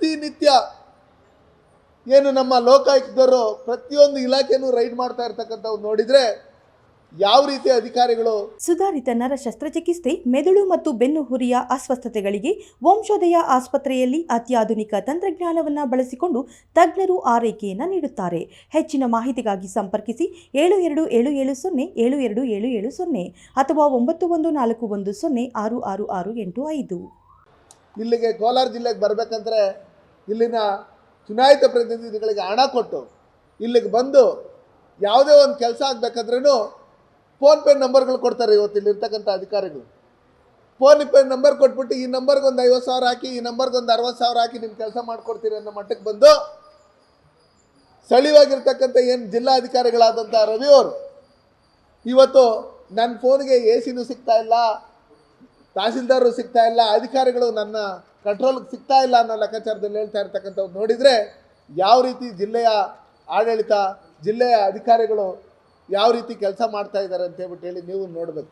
ಪ್ರತಿನಿತ್ಯ ಏನು ನಮ್ಮ ಲೋಕಾಯುಕ್ತರು ಪ್ರತಿಯೊಂದು ಇಲಾಖೆನೂ ರೈಡ್ ಮಾಡ್ತಾ ಇರ್ತಕ್ಕಂಥವು ನೋಡಿದರೆ ಯಾವ ರೀತಿ ಅಧಿಕಾರಿಗಳು ಸುಧಾರಿತ ನರ ಶಸ್ತ್ರಚಿಕಿತ್ಸೆ ಮೆದುಳು ಮತ್ತು ಬೆನ್ನು ಹುರಿಯ ಅಸ್ವಸ್ಥತೆಗಳಿಗೆ ವಂಶೋದಯ ಆಸ್ಪತ್ರೆಯಲ್ಲಿ ಅತ್ಯಾಧುನಿಕ ತಂತ್ರಜ್ಞಾನವನ್ನು ಬಳಸಿಕೊಂಡು ತಜ್ಞರು ಆರೈಕೆಯನ್ನು ನೀಡುತ್ತಾರೆ. ಹೆಚ್ಚಿನ ಮಾಹಿತಿಗಾಗಿ ಸಂಪರ್ಕಿಸಿ ಏಳು ಎರಡು ಏಳು ಏಳು ಸೊನ್ನೆ ಏಳು ಎರಡು ಏಳು ಏಳು ಸೊನ್ನೆ ಅಥವಾ ಒಂಬತ್ತು ಒಂದು ನಾಲ್ಕು ಒಂದು ಸೊನ್ನೆ ಆರು ಆರು ಆರು ಎಂಟು ಐದು. ಇಲ್ಲಿಗೆ ಕೋಲಾರ ಜಿಲ್ಲೆಗೆ ಬರಬೇಕಂದ್ರೆ ಇಲ್ಲಿನ ಚುನಾಯಿತ ಪ್ರತಿನಿಧಿಗಳಿಗೆ ಹಣ ಕೊಟ್ಟು ಇಲ್ಲಿಗೆ ಬಂದು ಯಾವುದೇ ಒಂದು ಕೆಲಸ ಆಗಬೇಕಾದ್ರೂ ಫೋನ್ಪೇ ನಂಬರ್ಗಳು ಕೊಡ್ತಾರೆ ಇವತ್ತು ಇಲ್ಲಿರ್ತಕ್ಕಂಥ ಅಧಿಕಾರಿಗಳು. ಫೋನ್ ಪೇ ನಂಬರ್ ಕೊಟ್ಬಿಟ್ಟು ಈ ನಂಬರ್ಗೆ ಒಂದು ಐವತ್ತು ಸಾವಿರ ಹಾಕಿ, ಈ ನಂಬರ್ಗೆ ಒಂದು ಅರವತ್ತು ಸಾವಿರ ಹಾಕಿ ನಿಮ್ಮ ಕೆಲಸ ಮಾಡಿಕೊಡ್ತೀರಿ ಅನ್ನೋ ಮಟ್ಟಕ್ಕೆ ಬಂದು ಸ್ಥಳೀಯವಾಗಿರ್ತಕ್ಕಂಥ ಏನು ಜಿಲ್ಲಾಧಿಕಾರಿಗಳಾದಂಥ ರವಿ ಅವರು ಇವತ್ತು ನನ್ನ ಫೋನ್ಗೆ ಎ ಸಿನೂ ಸಿಗ್ತಾ ಇಲ್ಲ ತಹಸೀಲ್ದಾರರು ಸಿಗ್ತಾ ಇಲ್ಲ, ಅಧಿಕಾರಿಗಳು ನನ್ನ ಕಂಟ್ರೋಲ್ಗೆ ಸಿಗ್ತಾ ಇಲ್ಲ ಅನ್ನೋ ಲೆಕ್ಕಾಚಾರದಲ್ಲಿ ಹೇಳ್ತಾ ಇರ್ತಕ್ಕಂಥವ್ರು ನೋಡಿದರೆ ಯಾವ ರೀತಿ ಜಿಲ್ಲೆಯ ಆಡಳಿತ, ಜಿಲ್ಲೆಯ ಅಧಿಕಾರಿಗಳು ಯಾವ ರೀತಿ ಕೆಲಸ ಮಾಡ್ತಾ ಇದ್ದಾರೆ ಅಂತ ಹೇಳ್ಬಿಟ್ಟು ಹೇಳಿ ನೀವು ನೋಡಬೇಕು.